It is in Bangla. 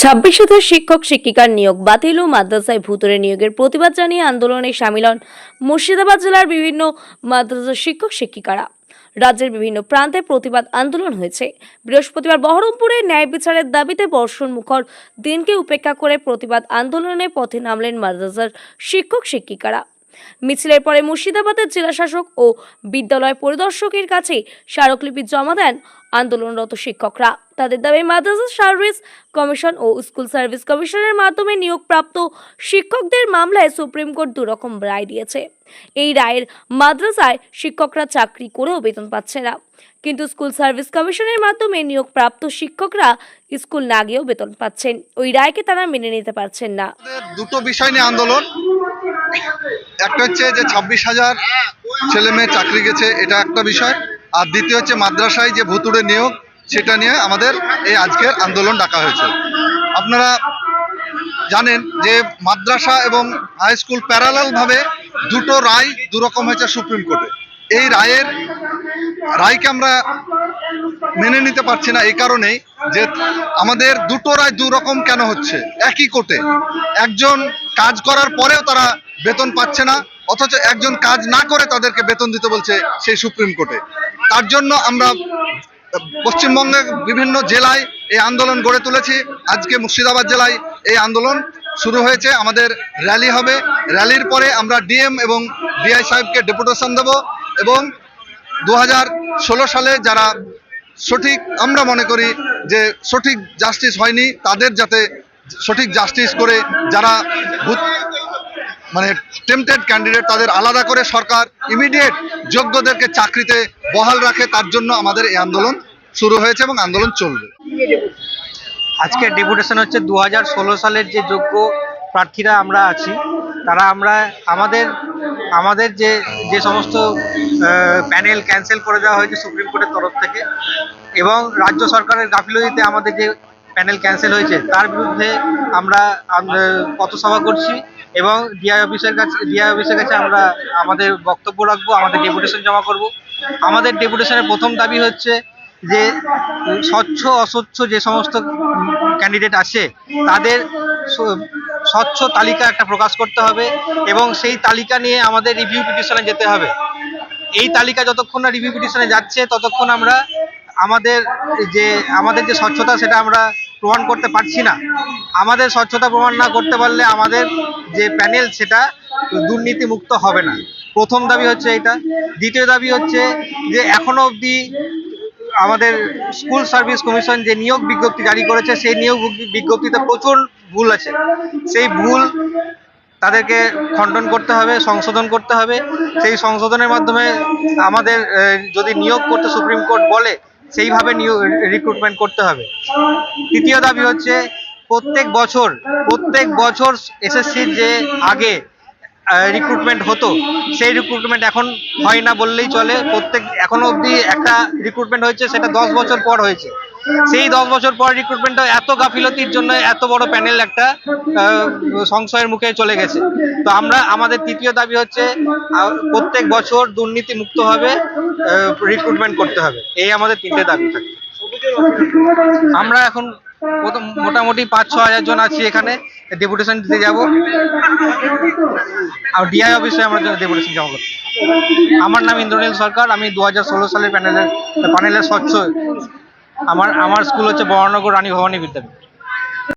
ছাব্বিশ হাজার শিক্ষক, শিক্ষিকার নিয়োগ বাতিল ও মাদ্রাসায় ভুতুরে নিয়োগের প্রতিবাদ জানিয়ে আন্দোলনে সামিল হন মুর্শিদাবাদ জেলার বিভিন্ন মাদ্রাসার শিক্ষক, শিক্ষিকারা। রাজ্যের বিভিন্ন প্রান্তে প্রতিবাদ আন্দোলন হয়েছে। বৃহস্পতিবার বহরমপুরে ন্যায় বিচারের দাবিতে বর্ষণ মুখর দিনকে উপেক্ষা করে প্রতিবাদ আন্দোলনে পথে নামলেন মাদ্রাসার শিক্ষক, শিক্ষিকারা। মিছিলের পরে মুর্শিদাবাদের জেলাশাসক ও বিদ্যালয় পরিদর্শকের কাছে স্মারকলিপি জমা দেন আন্দোলনরত শিক্ষকরা। তাদের দাবি, মাদ্রাসা সার্ভিস কমিশন ও স্কুল সার্ভিস কমিশনের মাধ্যমে নিয়োগপ্রাপ্ত শিক্ষকদের মামলায় সুপ্রিম কোর্ট দুরকম রায় দিয়েছে। এই রায়ের মাদ্রাসায় শিক্ষকরা চাকরি করেও বেতন পাচ্ছে না। কিন্তু স্কুল সার্ভিস কমিশনের মাধ্যমে নিয়োগপ্রাপ্ত শিক্ষকরা স্কুল না গিয়েও বেতন পাচ্ছেন। ওই রায়কে তারা মেনে নিতে পারছেন না। দুটো বিষয় নিয়ে আন্দোলন। একটা হচ্ছে যে ছাব্বিশ হাজার ছেলে মেয়ে চাকরি গেছে, এটা একটা বিষয়। আর দ্বিতীয় হচ্ছে মাদ্রাসায় যে ভুতুড়ে নিয়োগ, সেটা নিয়ে আমাদের এই আজকের আন্দোলন ডাকা হয়েছে। আপনারা জানেন যে মাদ্রাসা এবং হাই স্কুল প্যারালাল ভাবে দুটো রায় দুরকম হয়েছে সুপ্রিম কোর্টে। এই রায়ের, রায়কে আমরা মেনে নিতে পারছি না এই কারণেই যে আমাদের দুটো রায় দু রকম কেন হচ্ছে? একই কোর্টে। একজন কাজ করার পরেও তারা বেতন পাচ্ছে না, অথচ একজন কাজ না করে তাদেরকে বেতন দিতে বলছে সেই সুপ্রিম কোর্টে। তার জন্য আমরা পশ্চিমবঙ্গের বিভিন্ন জেলায় এই আন্দোলন গড়ে তুলেছি। আজকে মুর্শিদাবাদ জেলায় এই আন্দোলন শুরু হয়েছে। আমাদের র্যালি হবে। র্যালির পরে আমরা ডিএম এবং ডিআই সাহেবকে ডেপুটেশন দেব এবং দু হাজার ষোলো সালে যারা সঠিক, আমরা মনে করি যে সঠিক জাস্টিস হয়নি, তাদের যাতে সঠিক জাস্টিস করে যারা মানে টেম্পটেড ক্যান্ডিডেট তাদের আলাদা করে সরকার ইমিডিয়েট যোগ্যদেরকে চাকরিতে বহাল রাখে, তার জন্য আমাদের এই আন্দোলন শুরু হয়েছে এবং আন্দোলন চলবে। আজকে ডেপুটেশন হচ্ছে দু হাজার ষোলো সালের যে যোগ্য প্রার্থীরা আমরা আছি, তারা আমরা আমাদের আমাদের যে যে সমস্ত প্যানেল ক্যান্সেল করে দেওয়া হয়েছে সুপ্রিম কোর্টের তরফ থেকে এবং রাজ্য সরকারের গাফিলতিতে আমাদের যে প্যানেল ক্যান্সেল হয়েছে। তার বিরুদ্ধে আমরা আম- পথসভা করছি এবং ডিআই অফিসের কাছে ডিআই অফিসের কাছে আমরা আমাদের বক্তব্য রাখব, আমাদের ডেপুটেশন জমা করব। আমাদের ডেপুটেশনের প্রথম দাবি হচ্ছে যে, স্বচ্ছ, অস্বচ্ছ যে সমস্ত ক্যান্ডিডেট আছে, তাদের স্বচ্ছ তালিকা একটা প্রকাশ করতে হবে এবং সেই তালিকা নিয়ে আমাদের রিভিউ পিটিশনে যেতে হবে। এই তালিকা যতক্ষণ না রিভিউ পিটিশনে যাচ্ছে, ততক্ষণ আমরা আমাদের যে আমাদের যে স্বচ্ছতা সেটা আমরা প্রমাণ করতে পারছি না। আমাদের স্বচ্ছতা প্রমাণ না করতে পারলে আমাদের যে প্যানেল সেটা দুর্নীতি মুক্ত হবে না। প্রথম দাবি হচ্ছে এটা দ্বিতীয় দাবি হচ্ছে যে, এখনও অবধি আমাদের স্কুল সার্ভিস কমিশন যে নিয়োগ বিজ্ঞপ্তি জারি করেছে, সেই নিয়োগ বিজ্ঞপ্তিতে প্রচুর ভুল আছে। সেই ভুল তাদেরকে খণ্ডন করতে হবে, সংশোধন করতে হবে। সেই সংশোধনের মাধ্যমে আমাদের যদি নিয়োগ করতে সুপ্রিম কোর্ট বলে সেইভাবে নিয়োগ রিক্রুটমেন্ট করতে হবে। তৃতীয় দাবি হচ্ছে প্রত্যেক বছর প্রত্যেক বছর এসএসসির যে আগে রিক্রুটমেন্ট হতো, সেই রিক্রুটমেন্ট এখন হয় না বললেই চলে। প্রত্যেক, এখনও অবধি একটা রিক্রুটমেন্ট হয়েছে, সেটা দশ বছর পর হয়েছে। সেই দশ বছর পর রিক্রুটমেন্টটা এত গাফিলতির জন্য এত বড় প্যানেল একটা সংশয়ের মুখে চলে গেছে। তো আমরা, আমাদের তৃতীয় দাবি হচ্ছে প্রত্যেক বছর দুর্নীতি মুক্ত হবে রিক্রুটমেন্ট করতে হবে। এই আমাদের তিনটে দাবি থাকে। আমরা এখন মোটামুটি পাঁচ, ছ হাজার জন আছি এখানে ডেপুটেশন দিতে যাব। আর ডিআই অফিসে আমরা ডেপুটেশন জমা করতে আমার নাম ইন্দ্রনীল সরকার, আমি দু হাজার ষোলো সালের প্যানেলের প্যানেলের স্বচ্ছ আমার আমার স্কুল হচ্ছে বরানগর রানী ভবানী বিদ্যাপীঠ।